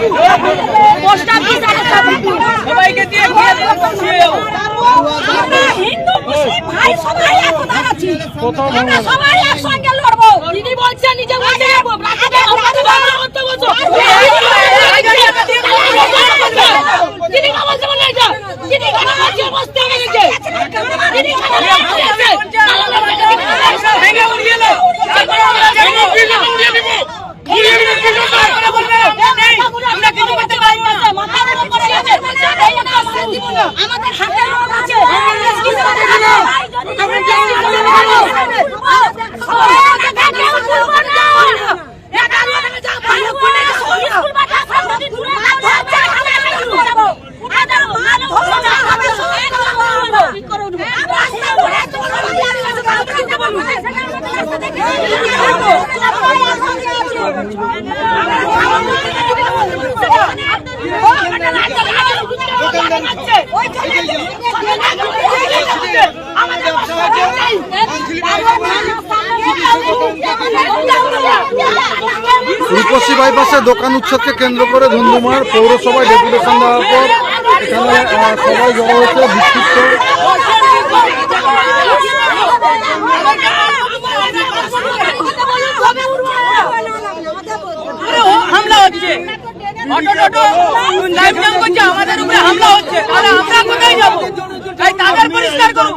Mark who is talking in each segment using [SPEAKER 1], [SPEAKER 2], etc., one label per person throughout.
[SPEAKER 1] Post office আর
[SPEAKER 2] সবাইকে দিয়ে।
[SPEAKER 1] আমরা হিন্দু মুসলিম ভাই সবাই একতার আছি আমরা সবাই একসঙ্গে লড়বো দিদি বলছে নিজে বলছে
[SPEAKER 2] ভেঙে উড়িয়ে দাও। উড়িয়ে দেবো, উড়িয়ে দেবো। উড়িয়ে দেবো, কিছু না।
[SPEAKER 1] আমাদের হাতে
[SPEAKER 3] রূপসী বাইপাসে দোকান উৎসবকে কেন্দ্র করে ধুন্ধুমার পৌরসভায় ডেপুটেশন দেওয়ার পর এখানে সবাই জমা হচ্ছে বিক্ষিপ্ত।
[SPEAKER 2] হামলা হচ্ছে। অটো টোটো লাইভ জাম করছে আমাদের উপরে হামলা হচ্ছে। তাহলে আমরা কোথায় যাব? তাই তাদের পরিষ্কার করুন।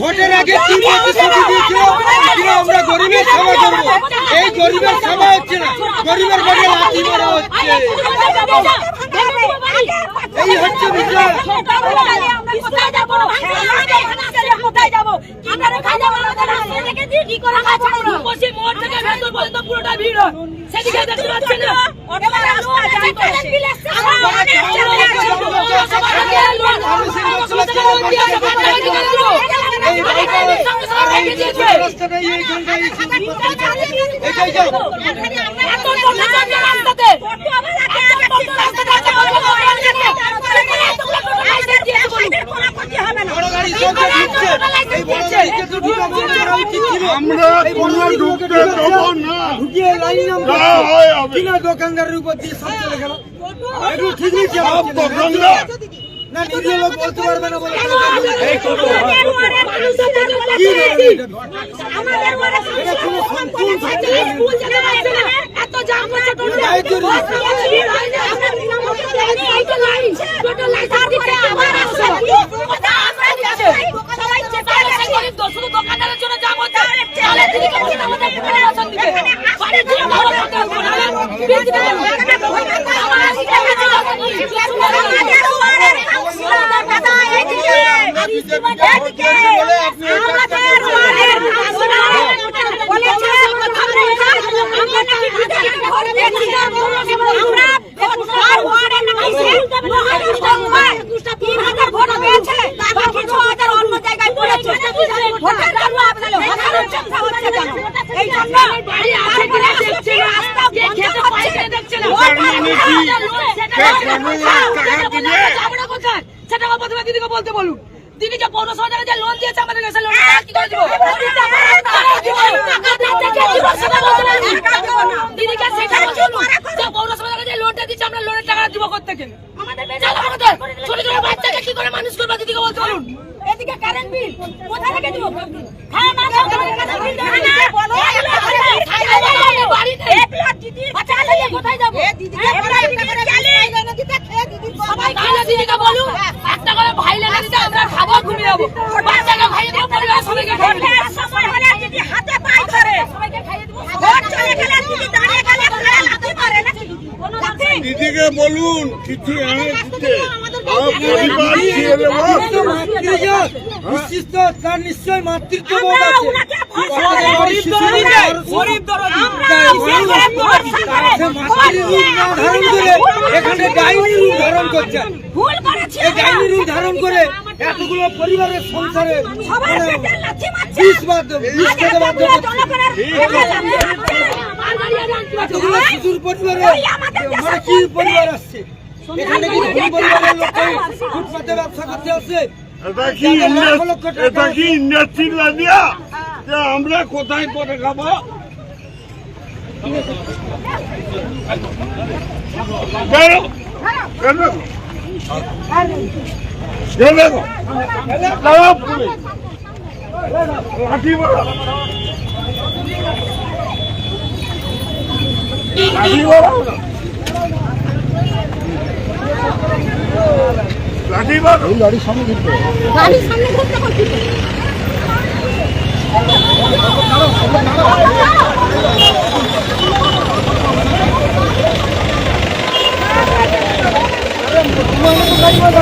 [SPEAKER 4] ভোটের আগে কি প্রতিশ্রুতি দিয়েছিল কিনা আমরা গরিবের সেবা করব এই গরিবের সেবা হচ্ছে না গরিবের বাড়ি লাঠি মারা হচ্ছে এই হচ্ছে বিষয়
[SPEAKER 1] পুরোটা ভিড় সেদিকে দেখতে না
[SPEAKER 4] রাস্তাটাই এইখানটাই এটাই যাও বড় গাড়ি সঙ্গে ঢুকছে এই বড় গাড়িকে তো ঢুকা বন্ধ করা উচিত ছিল
[SPEAKER 5] আমরা কোনো ঢুকতে দেবো না
[SPEAKER 4] ঢুকিয়ে লাইন নাম্বার
[SPEAKER 5] যা হয় হবে।
[SPEAKER 4] কিনা দোকানদারের উপর দিয়ে সব চলে গেল। ঠিক নেই বলতে পারবে না বলে
[SPEAKER 1] এত জাম হচ্ছে টোটো
[SPEAKER 4] গায়ে জড়িয়ে
[SPEAKER 1] শুধু দোকানদারের জন্য জাম হচ্ছে তাহলে তিনি কেমন আমাদের প্রশাসন দিবে বাড়ির জন্য ভালো করতে হবে এই জন্য বাড়ি আছে কিনা দেখছে না রাস্তা খেতে পাচ্ছে না দেখছে না দিদিকে বলতে বলুন দিদি যে পৌরসভা থেকে যে লোন দিয়েছে আমাদের লোন কি করে দিব দিদিকে সেটা বলুন যে পৌরসভা থেকে যে লোনটা দিচ্ছে আমরা লোনের টাকা দিব করতে গেলে ছোট ছোট বাচ্চাকে কি করে মানুষ করব দিদিকে বলতে বলুন এদিকে কারেন্ট বিল কোথা থেকে দিব খাওয়া না খাওয়া কোথায় যাব দিদিকে বলুন একটা করে ভাই লেগে দিতে আমরা খাব ঘুমিয়ে যাব বাচ্চাকে দেবো পরিবার সবাইকে হাতে পায়ে ধরে সবাইকে খাইয়ে দেবো চলে গেলে দিদি দাঁড়িয়ে
[SPEAKER 5] দিদিকে বলুন কিছু
[SPEAKER 4] তার নিশ্চয় মাতৃত্ব এখানে ডাইনি রূপ ধারণ করছে। এই ডাইনি রূপ ধারণ করে এতগুলো পরিবারের সংসারে মানে। এতগুলো শিশুর পরিবারে মানে কি পরিবার আসছে? এখানে কি ধনী পরিবারের লোক ফুটপাতে ব্যবসা করতে আসছে?
[SPEAKER 5] এটা কি ইন্ডাস্ট্রি লাগিয়া যে আমরা কোথায় করে খাব? কেন কেন দাঁড়াও পুলিশ। লাঠি মারো। লাঠি মারো না। লাঠি মারো
[SPEAKER 3] গাড়ির সামনে দিতে
[SPEAKER 1] আমরা কি করব?